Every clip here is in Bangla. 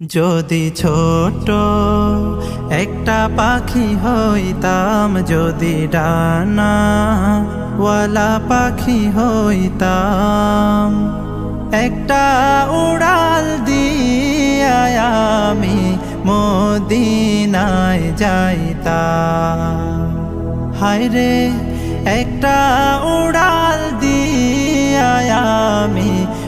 যদি ছোট একটা পাখি হইতাম, যদি ডানা ওয়ালা পাখি হইতাম, একটা উড়াল দিয়া আমি মদিনায় যাইতাম। হায়রে, একটা উড়াল দিয়া আমি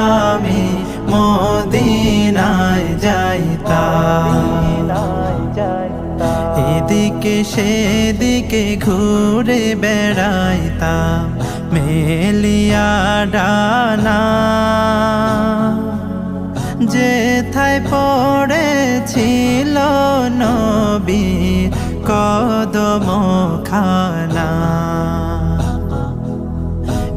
আমি মদিনায় যাইতাম। এদিকে সেদিকে ঘুরে বেড়াইতাম মেলিয়া ডানা। যেথায় পড়েছিল নবীর কদম খানা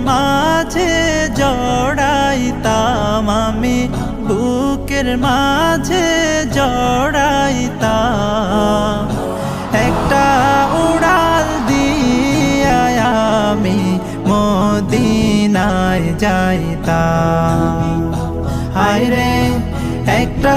মাঝে জড়াইতাম আমি বুকের মাঝে জড়াইতাম। একটা উড়াল দিয়া আমি মদিনায় যাইতাম। হায়রে একটা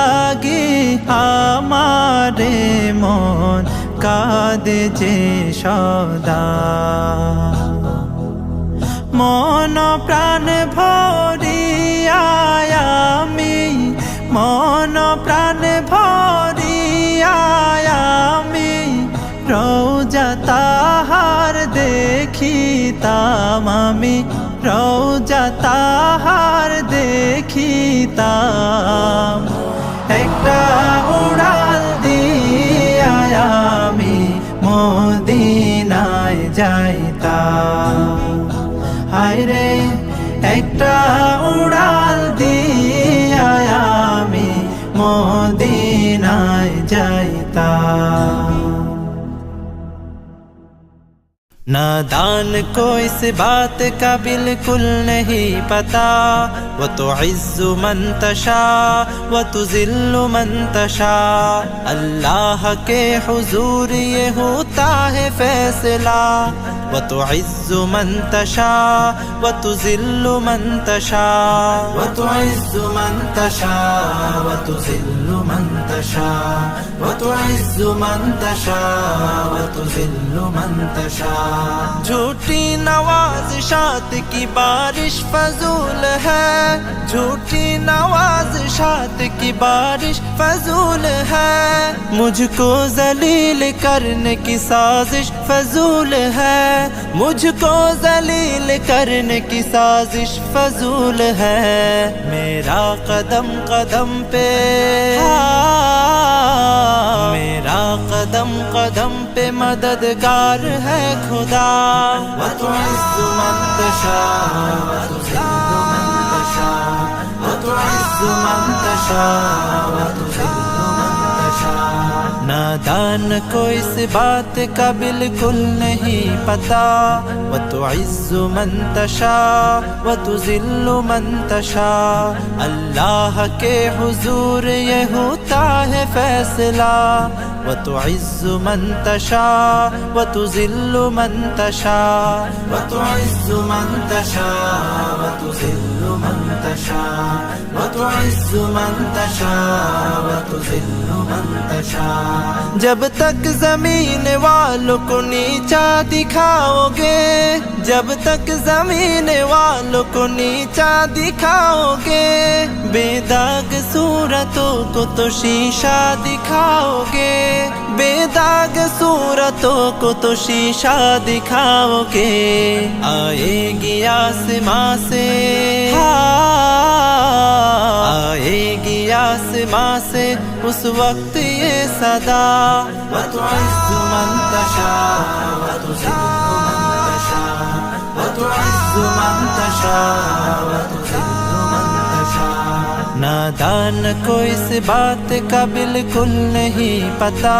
আমারে মন কাঁদে যে সদা। মন প্রাণ ভরিয়া আমি, মন প্রাণ ভরিয়া আমি, রৌজা তাহার দেখিতাম আমি, রৌজা তাহার দেখিতাম। একটা উড়াল দিয়া আমি মদিনায় যাইতাম نادان کو اس بات کا بالکل نہیں پتا۔ وہ تو عز منتشا وہ تو ذل منتشا اللہ کے حضور یہ ہوتا ہے فیصلہ۔ وتعز من تشاء وتذل من تشاء وتعز من تشاء وتذل من تشاء وتعز من تشاء وتذل من تشاء جھوٹی نوازشات کی بارش فضول ہے جھوٹی نوازشات کی بارش فضول ہے مجھ کو ذلیل کرنے کی سازش فضول ہے مجھ کو ذلیل کرنے کی سازش فضول ہے۔ میرا قدم قدم پہ۔ میرا قدم قدم پہ مددگار ہے خدا۔ تشاء۔ وتذل من نادان کو اس بات کا بالکل نہیں پتا و تو عز منتشا و تو ذل منتشا اللہ کے حضور یہ ہوتا ہے فیصلہ وتعز من تشاء وتذل من تشاء وتعز من تشاء وتذل من تشاء وتعز من تشاء وتذل من تشاء جب تک زمین والوں کو نیچا دکھاؤ گے جب تک زمین والوں کو نیچا دکھاؤ گے بے داغ صورتوں کو تو شیشہ دکھاؤ گے व तो इज्जु मन तशा व तो जिल्लु मन तशा जब तक जमीन वालों को नीचा दिखाओगे जब तक जमीन वालों को नीचा दिखाओगे बेदाग सूरतों को तो शीशा दिखाओगे बेदाग सूरतों को तो शीशा दिखाओगे आएगी आसमां से आएगी आसमां से उस वक्त ये सदा वतुइज़्ज़ मन नादान को इस बात का बिल्कुल नहीं पता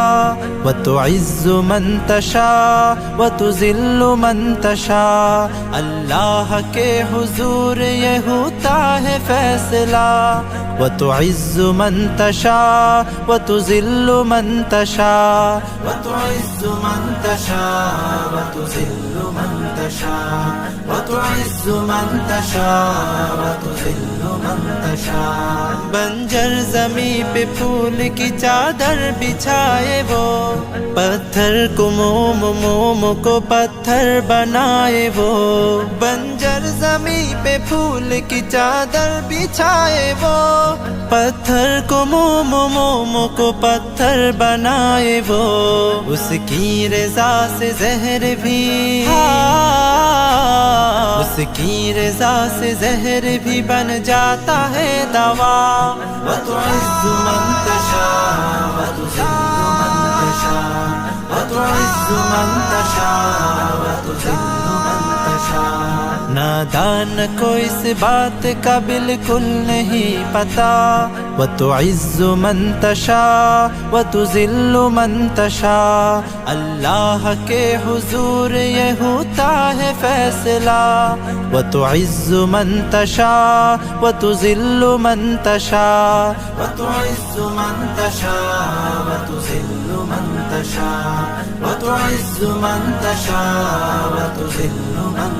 व तो इज्जु मन तशा व तो जिल्लु मन तशा अल्लाह के हुजूर ये होता है फैसला وتعز من تشاء وتذل من تشاء وتعز من تشاء وتذل من تشاء وتعز من تشاء وتذل من تشاء بنجر زمین پہ پھول کی چادر بچھائے وہ پتھر کو موم موم کو پتھر بنائے وہ بنجر زمین پہ پھول کی چادر بچھائے وہ، پتھر کو موم موم کو پتھر بنائے وہ۔ اس کی رضا سے زہر بھی۔ اس کی رضا سے زہر بھی بن جاتا ہے دوا۔ وتعز من تشاء وتذل من تشاء، وتعز من تشاء وتذل नादान को इस बात का बिल्कुल नहीं पता व तो इज्जु मन तशा व तो जिल्लु मन तशा अल्लाह के हुजूर ये होता है फैसला व तो इज्जु मन तशा व तो जिल्लु मन तशा व तो इज्जु मन तशा व तो जिल्लु मन तशा व तो इज्जु मन तशा व तो जिल्लु मन तशा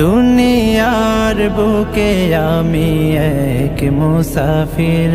দুনিয়ার বুকে আমি এক মুসাফির।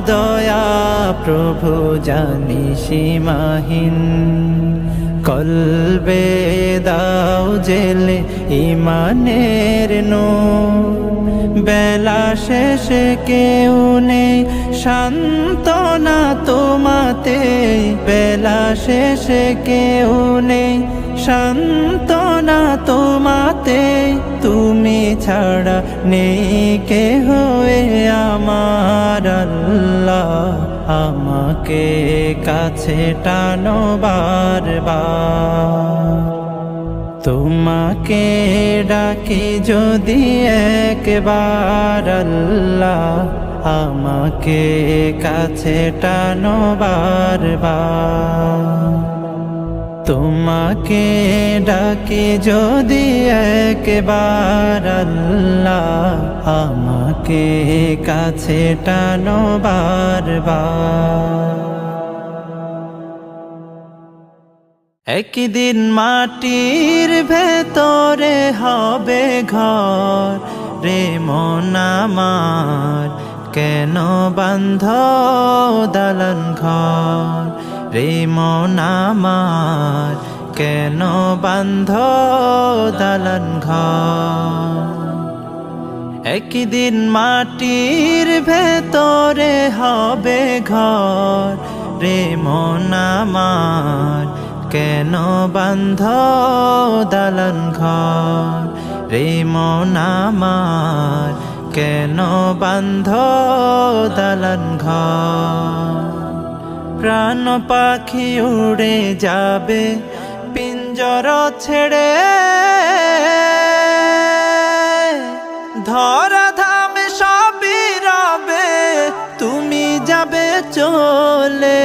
দয়া, প্রভু জানি সীমাহীন। কলবে দাও জেলে ইমানের নো বেলা শেষে কেউ নেই শান্তনা তোমাতে। বেলা শেষে কেউ নেই শান্তনা তোমাতে, তুমি ছাড়া নেই কে হয়ে আমার আল্লাহ। আমাকে কাছে টানো বারবার। তোমাকে ডাকি যদি একবার আল্লাহ, আমাকে কাছে টানো বারবার। তোমাকে ডাকি যদি একবার আল্লাহ আমাকে কাছে টানো বারবার। একদিন মাটির ভেতরে হবে ঘর রে মন আমার কেন বান্ধ দালান ঘর? রে মন আমার কেন বান্ধ দালান ঘর? একদিন মাটির ভেতরে হবে ঘর। রে মন আমার কেন বান্ধ দালান ঘর? রে মন আমার কেন বান্ধ দালান ঘর? প্রাণ পাখি উড়ে যাবে, পিঞ্জর ছেড়ে। ধরা ধামে সবই রবে, তুমি যাবে চলে।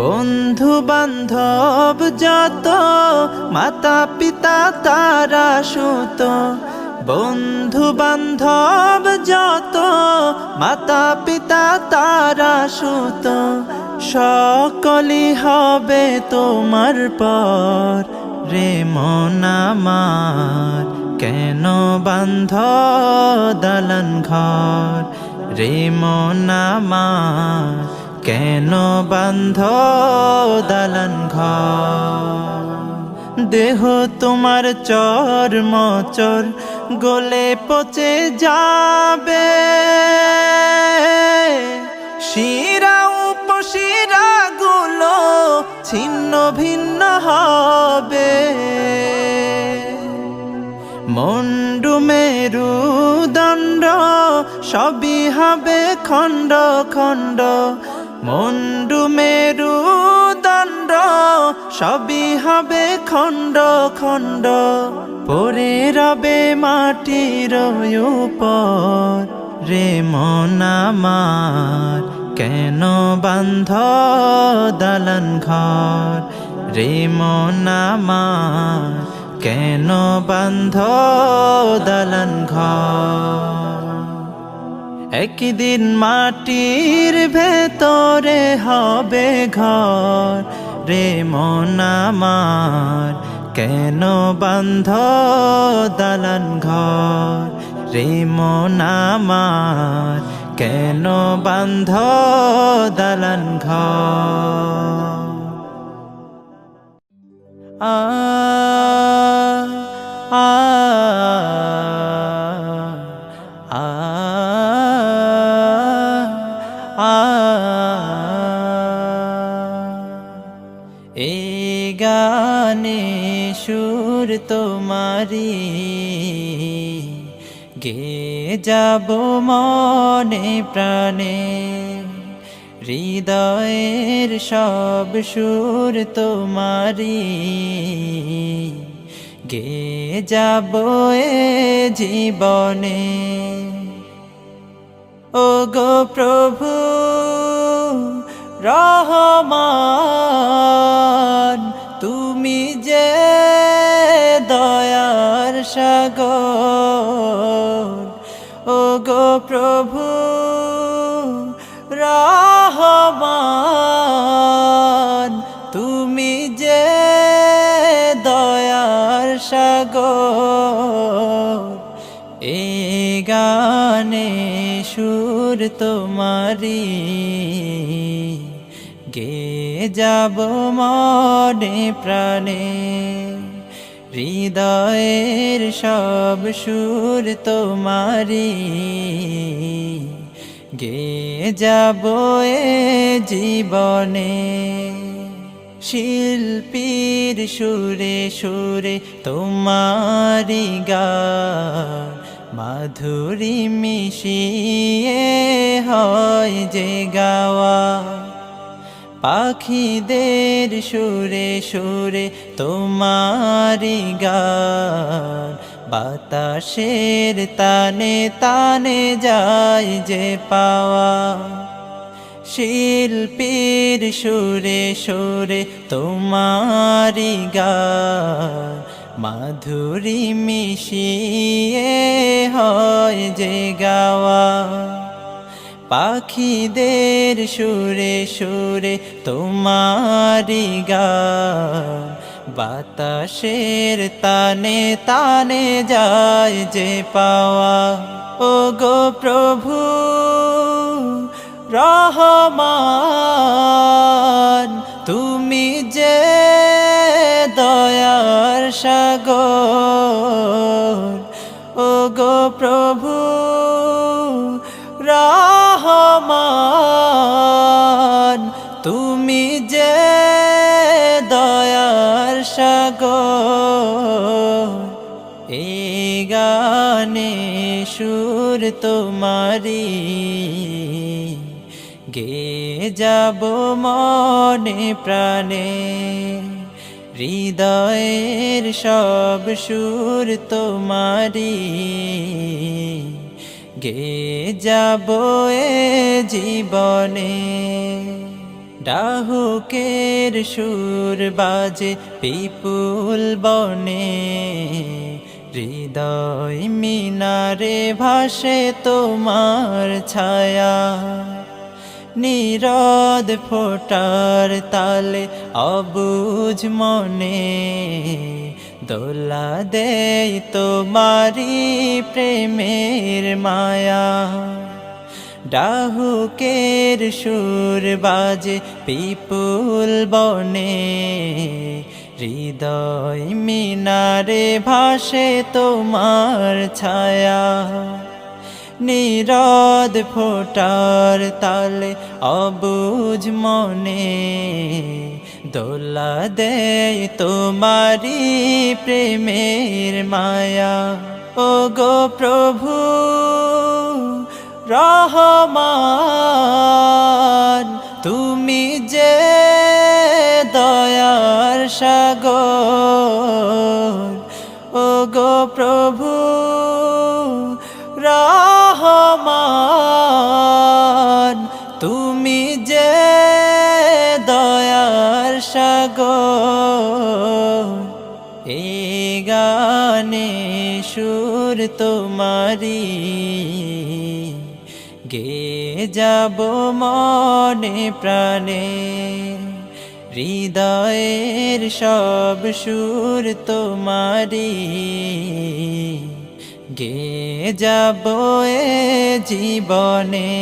বন্ধু বান্ধব যত মাতা পিতা তারা সুত বন্ধু বান্ধব যত মাতা পিতা তারা সুত, সকলই হবে তোমার পর। রে মন আমার, কেন বান্ধ দালান ঘর? রে মন আমার, কেন বান্ধ দালান ঘর? দেহ তোমার চর্ম চর গলে পচে যাবে। শিরা উপশিরা গুলো ছিন্ন ভিন্ন হবে। মন্ডু মেরু দণ্ড সবই হবে খণ্ড খণ্ড। মন্ডু মেরু দণ্ড সবই হবে খণ্ড খণ্ড। পরে রবে মাটির উপর, রে মন আমার, কেন বান্ধ দালান ঘর? রে মন আমার, কেন বান্ধ দালান ঘর? একদিন মাটির ভেতরে হবে ঘর রে মনামার কেন বান্ধ দালান ঘর? রে মনামার কেন বান্ধ দালান ঘর? আ আ যাব মনে প্রাণে। হৃদয়ের সব সুর তোমারি গে যাব এ জীবনে। ও গো প্রভু, রহমান, তুমি যে দয়ার সাগর। প্রভু রহমান তুমি যে দয়ার সাগর এ গানে সুর তোমারি গে যাব মনে প্রাণে। হৃদয়ের সব সুর তোমারি গে যাব জীবনে। শিল্পীর সুরে সুরে তোমারি গান। মাধুরী মিশিয়ে হয় যে গাওয়া। পাখিদের সুরে সুরে তোমারি গান। বাতাসের তানে তানে যায় যে পাওয়া। শিল্পীর সুরে সুরে তোমারি গান। মাধুরী মিশিয়ে হয় যে গাওয়া। পাখিদের সুরে সুরে তোমারি গান বাতাসের তানে তানে যায় যে পাওয়া। ও গো প্রভু, রহমান, তুমি যে দয়ার সাগর। ও গো প্রভু তুমি যে দয়ার সাগর, এই গানে সুর তোমারি। গে যাব মনে প্রাণে, হৃদয়ের সব সুর তোমারি। গে যাব এ জীবনে। ডাহুকের সুর বাজে পিপুল বনে। হৃদয় মিনারে ভাসে তোমার ছায়া। নিরদ ফোটার তালে অবুজ মনে। দোলা দেই তোমারি প্রেমের মায়া। ডাহুকের সুর বাজে পিপুল বনে। হৃদয় মিনারে ভাসে তোমার ছায়া। নিরদ ফোটার তালে অবুঝ মনে। দোলা দেয় তোমারি প্রেমের মায়া। ও গো প্রভু রহমান, তুমি যে দয়ার সাগর ও গো প্রভু রহমান, তুমি যে দয়ার সাগর এই গানে সুর তোমারি। যাব মনে প্রাণে হৃদয়ের সব সুর তোমারি গে যাব জীবনে।